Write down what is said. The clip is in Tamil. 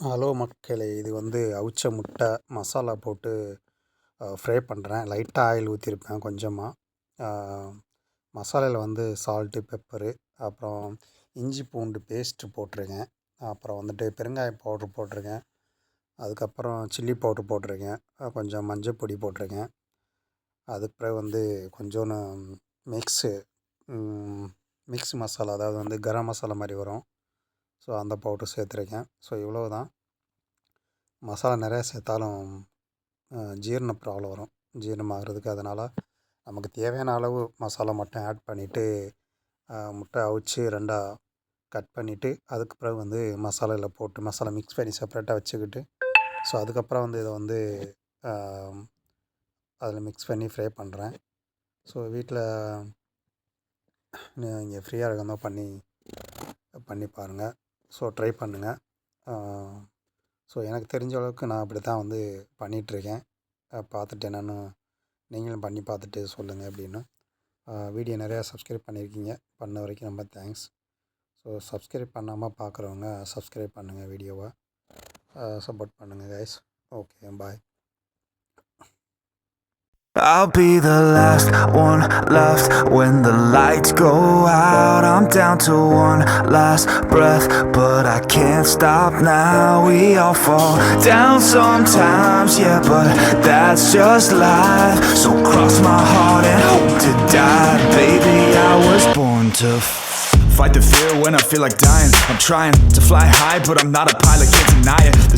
ஹலோ மக்களே இது வந்து அவிச்ச முட்டை மசாலா போட்டு ஃப்ரை பண்ணுறேன் லைட்டாக ஆயில் ஊற்றிருப்பேன் கொஞ்சமாக மசாலாவில் வந்து சால்ட்டு பெப்பரு அப்புறம் இஞ்சி பூண்டு பேஸ்ட்டு போட்டிருக்கேன். அப்புறம் வந்துட்டு பெருங்காய பவுட்ரு போட்டிருக்கேன். அதுக்கப்புறம் சில்லி பவுட்ரு போட்டிருக்கேன். கொஞ்சம் மஞ்சள் பொடி போட்டிருக்கேன். அதுக்கு பிறகு வந்து கொஞ்சோன்னு மிக்ஸு மிக்ஸ் மசாலா அதாவது வந்து கரம் மசாலா மாதிரி வரும். ஸோ அந்த பவுட்ரு சேர்த்துருக்கேன். ஸோ இவ்வளோ தான் மசாலா நிறையா சேர்த்தாலும் ஜீரண ப்ராப்ளம் வரும். ஜீரணம் ஆகிறதுக்கு அதனால் நமக்கு தேவையான அளவு மசாலா மட்டும் ஆட் பண்ணிவிட்டு முட்டை அவிச்சு ரெண்டாக கட் பண்ணிவிட்டு அதுக்கு பிறகு வந்து மசாலாவில் போட்டு மசாலா மிக்ஸ் பண்ணி செப்பரேட்டாக வச்சுக்கிட்டு ஸோ அதுக்கப்புறம் வந்து இதை வந்து அதில் மிக்ஸ் பண்ணி ஃப்ரை பண்ணுறேன் ஸோ வீட்டில் இங்கே ஃப்ரீயாக இருக்கணும் பண்ணி பண்ணி பாருங்கள் ஸோ ட்ரை பண்ணுங்கள் ஸோ எனக்கு தெரிஞ்ச அளவுக்கு நான் அப்படி தான் வந்து பண்ணிகிட்ருக்கேன் பார்த்துட்டு என்னென்னு நீங்களும் பண்ணி பார்த்துட்டு சொல்லுங்கள் அப்படின்னு. வீடியோ நிறையா சப்ஸ்கிரைப் பண்ணியிருக்கீங்க பண்ண வரைக்கும் ரொம்ப தேங்க்ஸ் ஸோ சப்ஸ்கிரைப் பண்ணாமல் பார்க்குறவங்க சப்ஸ்கிரைப் பண்ணுங்கள் வீடியோவை. சப்போர்ட் பண்ணுங்கள் guys okay bye I'll be the last one left when the lights go out. I'm down to one last breath, but I can't stop now. We all fall down sometimes, yeah, but that's just life. So cross my heart and hope to die. Baby, I was born to fight the fear when I feel like dying. I'm trying to fly high, but I'm not a pilot, can't deny it.